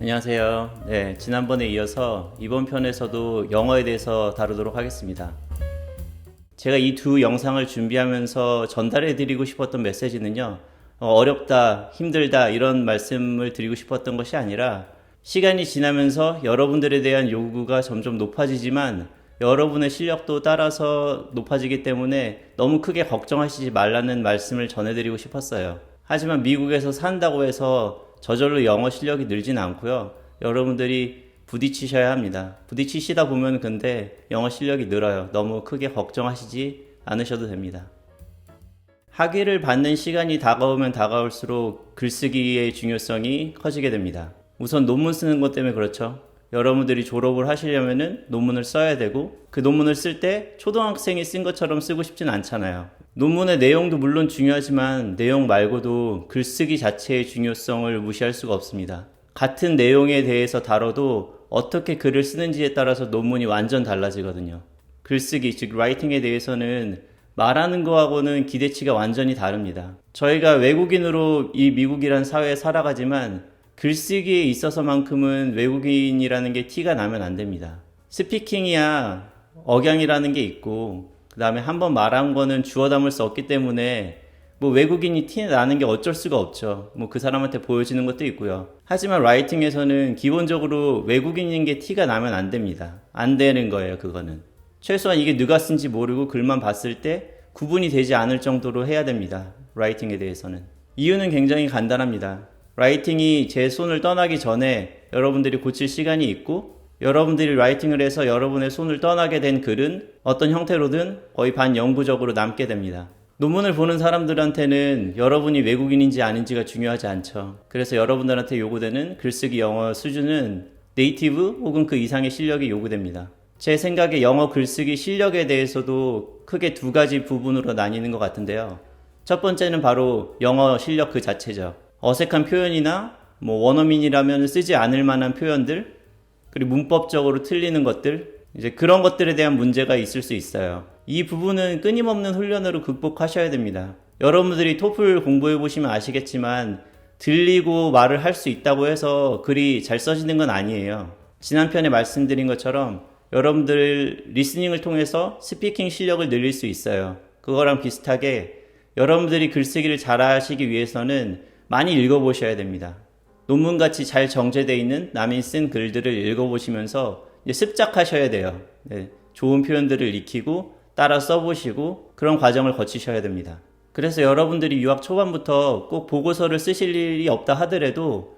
안녕하세요. 네, 지난번에 이어서 이번 편에서도 영어에 대해서 다루도록 하겠습니다. 제가 이 두 영상을 준비하면서 전달해 드리고 싶었던 메시지는요, 어, 어렵다, 힘들다, 이런 말씀을 드리고 싶었던 것이 아니라, 시간이 지나면서 여러분들에 대한 요구가 점점 높아지지만, 여러분의 실력도 따라서 높아지기 때문에 너무 크게 걱정하시지 말라는 말씀을 전해드리고 싶었어요. 하지만 미국에서 산다고 해서 저절로 영어 실력이 늘진 않고요. 여러분들이 부딪히셔야 합니다. 부딪히시다 보면 근데 영어 실력이 늘어요. 너무 크게 걱정하시지 않으셔도 됩니다. 학위를 받는 시간이 다가오면 다가올수록 글쓰기의 중요성이 커지게 됩니다. 우선 논문 쓰는 것 때문에 그렇죠. 여러분들이 졸업을 하시려면은 논문을 써야 되고 그 논문을 쓸 때 초등학생이 쓴 것처럼 쓰고 싶진 않잖아요. 논문의 내용도 물론 중요하지만 내용 말고도 글쓰기 자체의 중요성을 무시할 수가 없습니다. 같은 내용에 대해서 다뤄도 어떻게 글을 쓰는지에 따라서 논문이 완전 달라지거든요. 글쓰기, 즉 라이팅에 대해서는 말하는 거하고는 기대치가 완전히 다릅니다. 저희가 외국인으로 이 미국이란 사회에 살아가지만 글쓰기에 있어서만큼은 외국인이라는 게 티가 나면 안 됩니다. 스피킹이야 억양이라는 게 있고 그 다음에 한 번 말한 거는 주워 담을 수 없기 때문에 뭐 외국인이 티 나는 게 어쩔 수가 없죠. 뭐 그 사람한테 보여지는 것도 있고요. 하지만 라이팅에서는 기본적으로 외국인인 게 티가 나면 안 됩니다. 안 되는 거예요, 그거는. 최소한 이게 누가 쓴지 모르고 글만 봤을 때 구분이 되지 않을 정도로 해야 됩니다. 라이팅에 대해서는. 이유는 굉장히 간단합니다. 라이팅이 제 손을 떠나기 전에 여러분들이 고칠 시간이 있고 여러분들이 라이팅을 해서 여러분의 손을 떠나게 된 글은 어떤 형태로든 거의 반영구적으로 남게 됩니다. 논문을 보는 사람들한테는 여러분이 외국인인지 아닌지가 중요하지 않죠. 그래서 여러분들한테 요구되는 글쓰기 영어 수준은 네이티브 혹은 그 이상의 실력이 요구됩니다. 제 생각에 영어 글쓰기 실력에 대해서도 크게 두 가지 부분으로 나뉘는 것 같은데요. 첫 번째는 바로 영어 실력 그 자체죠. 어색한 표현이나 뭐 원어민이라면 쓰지 않을 만한 표현들, 그리고 문법적으로 틀리는 것들, 이제 그런 것들에 대한 문제가 있을 수 있어요. 이 부분은 끊임없는 훈련으로 극복하셔야 됩니다. 여러분들이 토플 공부해 보시면 아시겠지만 들리고 말을 할 수 있다고 해서 글이 잘 써지는 건 아니에요. 지난 편에 말씀드린 것처럼 여러분들 리스닝을 통해서 스피킹 실력을 늘릴 수 있어요. 그거랑 비슷하게 여러분들이 글쓰기를 잘하시기 위해서는 많이 읽어보셔야 됩니다. 논문같이 잘 정제되어 있는 남이 쓴 글들을 읽어보시면서 습작하셔야 돼요. 네, 좋은 표현들을 익히고 따라 써보시고 그런 과정을 거치셔야 됩니다. 그래서 여러분들이 유학 초반부터 꼭 보고서를 쓰실 일이 없다 하더라도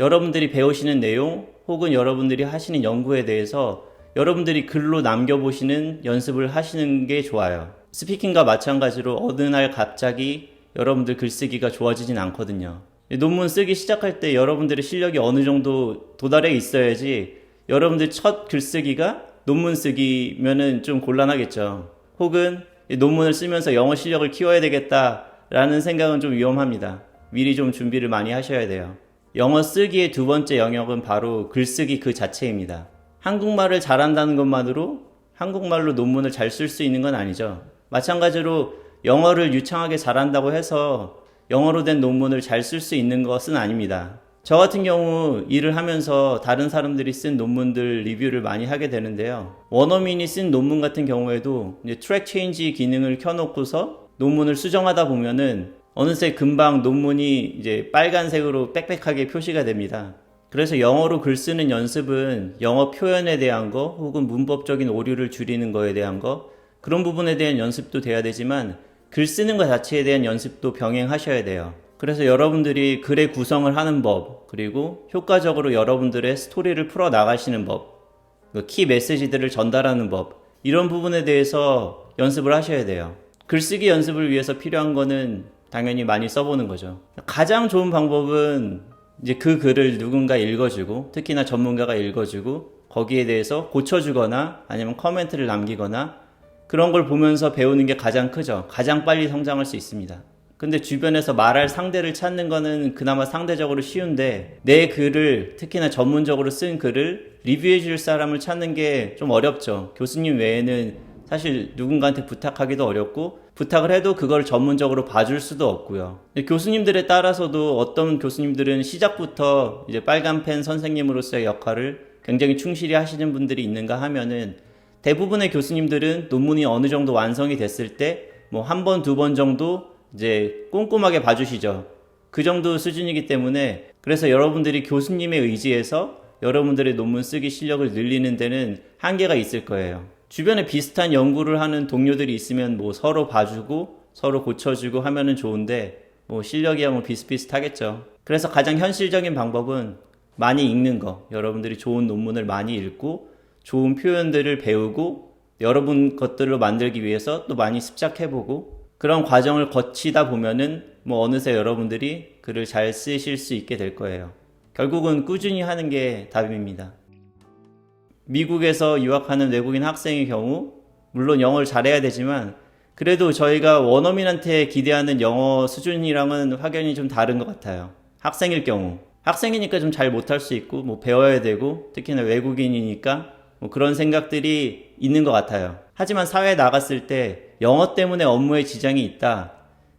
여러분들이 배우시는 내용 혹은 여러분들이 하시는 연구에 대해서 여러분들이 글로 남겨보시는 연습을 하시는 게 좋아요. 스피킹과 마찬가지로 어느 날 갑자기 여러분들 글쓰기가 좋아지진 않거든요. 논문 쓰기 시작할 때 여러분들의 실력이 어느 정도 도달해 있어야지 여러분들 첫 글쓰기가 논문 쓰기면은 좀 곤란하겠죠. 혹은 논문을 쓰면서 영어 실력을 키워야 되겠다라는 생각은 좀 위험합니다. 미리 좀 준비를 많이 하셔야 돼요. 영어 쓰기의 두 번째 영역은 바로 글쓰기 그 자체입니다. 한국말을 잘한다는 것만으로 한국말로 논문을 잘 쓸 수 있는 건 아니죠. 마찬가지로 영어를 유창하게 잘한다고 해서 영어로 된 논문을 잘 쓸 수 있는 것은 아닙니다. 저 같은 경우 일을 하면서 다른 사람들이 쓴 논문들 리뷰를 많이 하게 되는데요. 원어민이 쓴 논문 같은 경우에도 트랙 체인지 기능을 켜놓고서 논문을 수정하다 보면은 어느새 금방 논문이 이제 빨간색으로 빽빽하게 표시가 됩니다. 그래서 영어로 글 쓰는 연습은 영어 표현에 대한 거 혹은 문법적인 오류를 줄이는 거에 대한 거 그런 부분에 대한 연습도 돼야 되지만 글 쓰는 것 자체에 대한 연습도 병행하셔야 돼요. 그래서 여러분들이 글의 구성을 하는 법, 그리고 효과적으로 여러분들의 스토리를 풀어 나가시는 법, 그키 메시지들을 전달하는 법, 이런 부분에 대해서 연습을 하셔야 돼요. 글쓰기 연습을 위해서 필요한 거는 당연히 많이 써보는 거죠. 가장 좋은 방법은 이제 그 글을 누군가 읽어주고, 특히나 전문가가 읽어주고, 거기에 대해서 고쳐주거나 아니면 커멘트를 남기거나 그런 걸 보면서 배우는 게 가장 크죠. 가장 빨리 성장할 수 있습니다. 근데 주변에서 말할 상대를 찾는 거는 그나마 상대적으로 쉬운데 내 글을 특히나 전문적으로 쓴 글을 리뷰해 줄 사람을 찾는 게 좀 어렵죠. 교수님 외에는 사실 누군가한테 부탁하기도 어렵고 부탁을 해도 그걸 전문적으로 봐줄 수도 없고요. 교수님들에 따라서도 어떤 교수님들은 시작부터 이제 빨간 펜 선생님으로서의 역할을 굉장히 충실히 하시는 분들이 있는가 하면은 대부분의 교수님들은 논문이 어느 정도 완성이 됐을 때 뭐 한 번, 두 번 정도 이제 꼼꼼하게 봐주시죠. 그 정도 수준이기 때문에 그래서 여러분들이 교수님의 의지에서 여러분들의 논문 쓰기 실력을 늘리는 데는 한계가 있을 거예요. 주변에 비슷한 연구를 하는 동료들이 있으면 뭐 서로 봐주고 서로 고쳐주고 하면은 좋은데 뭐 실력이야 뭐 비슷비슷하겠죠. 그래서 가장 현실적인 방법은 많이 읽는 거. 여러분들이 좋은 논문을 많이 읽고 좋은 표현들을 배우고 여러분 것들로 만들기 위해서 또 많이 습작해보고 그런 과정을 거치다 보면은 뭐 어느새 여러분들이 글을 잘 쓰실 수 있게 될 거예요. 결국은 꾸준히 하는 게 답입니다. 미국에서 유학하는 외국인 학생의 경우, 물론 영어를 잘해야 되지만, 그래도 저희가 원어민한테 기대하는 영어 수준이랑은 확연히 좀 다른 것 같아요. 학생일 경우. 학생이니까 좀 잘 못할 수 있고, 뭐 배워야 되고, 특히나 외국인이니까, 뭐 그런 생각들이 있는 것 같아요. 하지만 사회에 나갔을 때 영어 때문에 업무에 지장이 있다.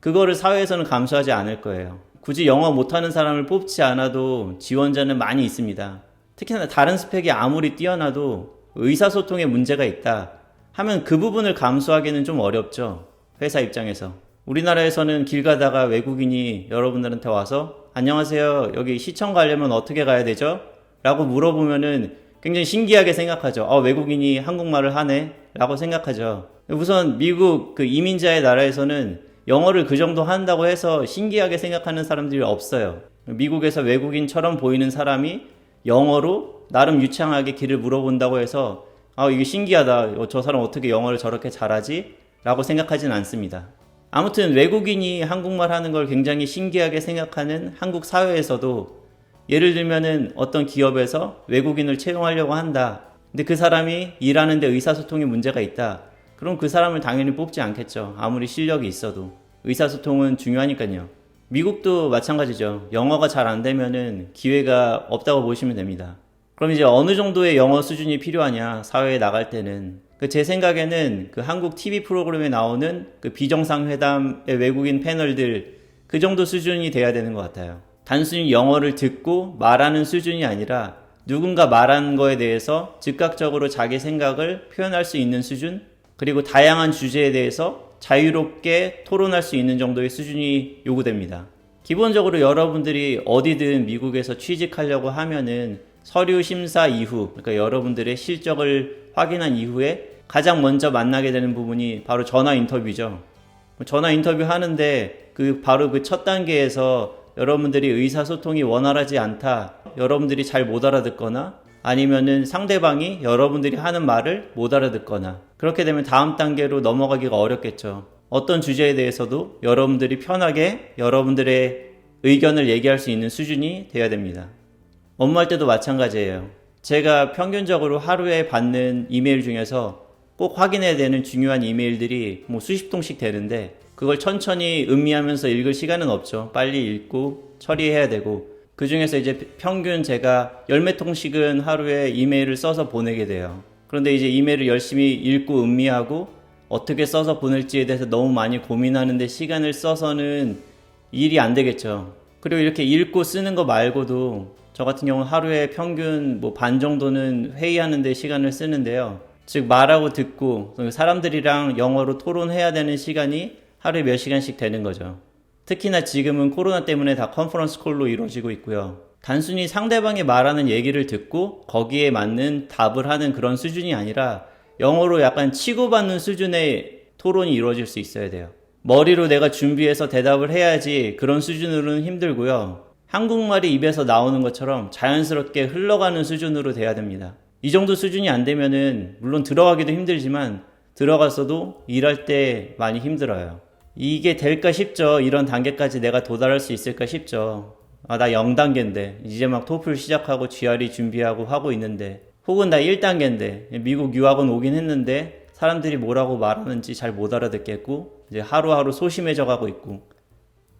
그거를 사회에서는 감수하지 않을 거예요. 굳이 영어 못하는 사람을 뽑지 않아도 지원자는 많이 있습니다. 특히나 다른 스펙이 아무리 뛰어나도 의사소통에 문제가 있다 하면 그 부분을 감수하기는 좀 어렵죠. 회사 입장에서. 우리나라에서는 길 가다가 외국인이 여러분들한테 와서 안녕하세요. 여기 시청 가려면 어떻게 가야 되죠? 라고 물어보면은 굉장히 신기하게 생각하죠. 어, 외국인이 한국말을 하네? 라고 생각하죠. 우선 미국 그 이민자의 나라에서는 영어를 그 정도 한다고 해서 신기하게 생각하는 사람들이 없어요. 미국에서 외국인처럼 보이는 사람이 영어로 나름 유창하게 길을 물어본다고 해서 아, 이게 신기하다. 어, 저 사람 어떻게 영어를 저렇게 잘하지? 라고 생각하진 않습니다. 아무튼 외국인이 한국말 하는 걸 굉장히 신기하게 생각하는 한국 사회에서도 예를 들면은 어떤 기업에서 외국인을 채용하려고 한다. 근데 그 사람이 일하는데 의사소통에 문제가 있다. 그럼 그 사람을 당연히 뽑지 않겠죠. 아무리 실력이 있어도. 의사소통은 중요하니까요. 미국도 마찬가지죠. 영어가 잘 안 되면은 기회가 없다고 보시면 됩니다. 그럼 이제 어느 정도의 영어 수준이 필요하냐, 사회에 나갈 때는. 그 제 생각에는 그 한국 TV 프로그램에 나오는 그 비정상회담의 외국인 패널들 그 정도 수준이 돼야 되는 것 같아요. 단순히 영어를 듣고 말하는 수준이 아니라 누군가 말한 거에 대해서 즉각적으로 자기 생각을 표현할 수 있는 수준, 그리고 다양한 주제에 대해서 자유롭게 토론할 수 있는 정도의 수준이 요구됩니다. 기본적으로 여러분들이 어디든 미국에서 취직하려고 하면은 서류 심사 이후, 그러니까 여러분들의 실적을 확인한 이후에 가장 먼저 만나게 되는 부분이 바로 전화 인터뷰죠. 전화 인터뷰 하는데 그 바로 그 첫 단계에서 여러분들이 의사소통이 원활하지 않다, 여러분들이 잘 못 알아듣거나 아니면은 상대방이 여러분들이 하는 말을 못 알아듣거나 그렇게 되면 다음 단계로 넘어가기가 어렵겠죠. 어떤 주제에 대해서도 여러분들이 편하게 여러분들의 의견을 얘기할 수 있는 수준이 돼야 됩니다. 업무할 때도 마찬가지예요. 제가 평균적으로 하루에 받는 이메일 중에서 꼭 확인해야 되는 중요한 이메일들이 뭐 수십 통씩 되는데 그걸 천천히 음미하면서 읽을 시간은 없죠. 빨리 읽고 처리해야 되고 그 중에서 이제 평균 제가 열몇 통씩은 하루에 이메일을 써서 보내게 돼요. 그런데 이제 이메일을 열심히 읽고 음미하고 어떻게 써서 보낼지에 대해서 너무 많이 고민하는데 시간을 써서는 일이 안 되겠죠. 그리고 이렇게 읽고 쓰는 거 말고도 저 같은 경우는 하루에 평균 뭐 반 정도는 회의하는데 시간을 쓰는데요. 즉 말하고 듣고 사람들이랑 영어로 토론해야 되는 시간이 하루에 몇 시간씩 되는 거죠. 특히나 지금은 코로나 때문에 다 컨퍼런스 콜로 이루어지고 있고요. 단순히 상대방이 말하는 얘기를 듣고 거기에 맞는 답을 하는 그런 수준이 아니라 영어로 약간 치고받는 수준의 토론이 이루어질 수 있어야 돼요. 머리로 내가 준비해서 대답을 해야지 그런 수준으로는 힘들고요. 한국말이 입에서 나오는 것처럼 자연스럽게 흘러가는 수준으로 돼야 됩니다. 이 정도 수준이 안 되면은 물론 들어가기도 힘들지만 들어가서도 일할 때 많이 힘들어요. 이게 될까 싶죠. 이런 단계까지 내가 도달할 수 있을까 싶죠. 아, 나 0단계인데. 이제 막 토플 시작하고 GRE 준비하고 하고 있는데. 혹은 나 1단계인데. 미국 유학은 오긴 했는데. 사람들이 뭐라고 말하는지 잘 못 알아듣겠고. 이제 하루하루 소심해져 가고 있고.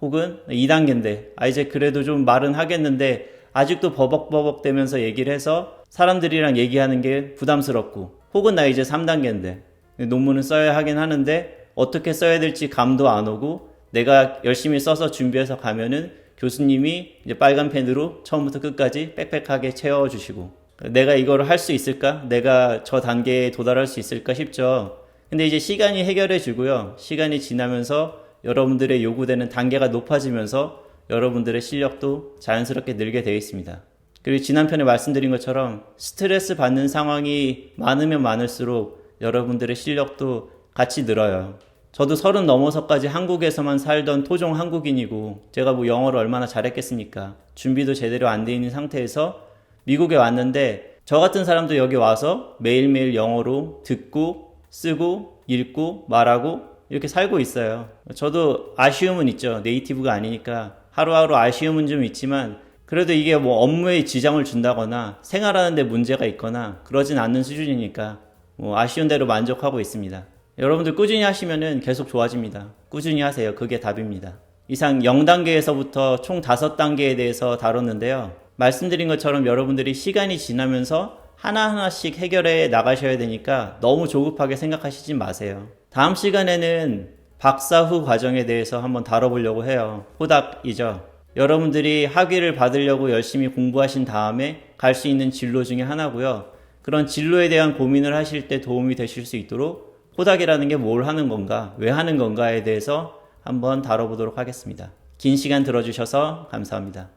혹은 2단계인데. 아, 이제 그래도 좀 말은 하겠는데. 아직도 버벅버벅 되면서 얘기를 해서 사람들이랑 얘기하는 게 부담스럽고. 혹은 나 이제 3단계인데. 논문은 써야 하긴 하는데. 어떻게 써야 될지 감도 안 오고 내가 열심히 써서 준비해서 가면은 교수님이 이제 빨간 펜으로 처음부터 끝까지 빽빽하게 채워주시고 내가 이거를 할 수 있을까? 내가 저 단계에 도달할 수 있을까 싶죠. 근데 이제 시간이 해결해 주고요. 시간이 지나면서 여러분들의 요구되는 단계가 높아지면서 여러분들의 실력도 자연스럽게 늘게 되어 있습니다. 그리고 지난 편에 말씀드린 것처럼 스트레스 받는 상황이 많으면 많을수록 여러분들의 실력도 같이 늘어요. 저도 서른 넘어서까지 한국에서만 살던 토종 한국인이고 제가 뭐 영어를 얼마나 잘했겠습니까? 준비도 제대로 안 돼 있는 상태에서 미국에 왔는데 저 같은 사람도 여기 와서 매일매일 영어로 듣고 쓰고 읽고 말하고 이렇게 살고 있어요. 저도 아쉬움은 있죠. 네이티브가 아니니까 하루하루 아쉬움은 좀 있지만 그래도 이게 뭐 업무에 지장을 준다거나 생활하는데 문제가 있거나 그러진 않는 수준이니까 뭐 아쉬운 대로 만족하고 있습니다. 여러분들 꾸준히 하시면은 계속 좋아집니다. 꾸준히 하세요. 그게 답입니다. 이상 0단계에서부터 총 5단계에 대해서 다뤘는데요. 말씀드린 것처럼 여러분들이 시간이 지나면서 하나하나씩 해결해 나가셔야 되니까 너무 조급하게 생각하시지 마세요. 다음 시간에는 박사 후 과정에 대해서 한번 다뤄보려고 해요. 호닥이죠. 여러분들이 학위를 받으려고 열심히 공부하신 다음에 갈 수 있는 진로 중에 하나고요. 그런 진로에 대한 고민을 하실 때 도움이 되실 수 있도록 호닥이라는 게 뭘 하는 건가, 왜 하는 건가에 대해서 한번 다뤄보도록 하겠습니다. 긴 시간 들어주셔서 감사합니다.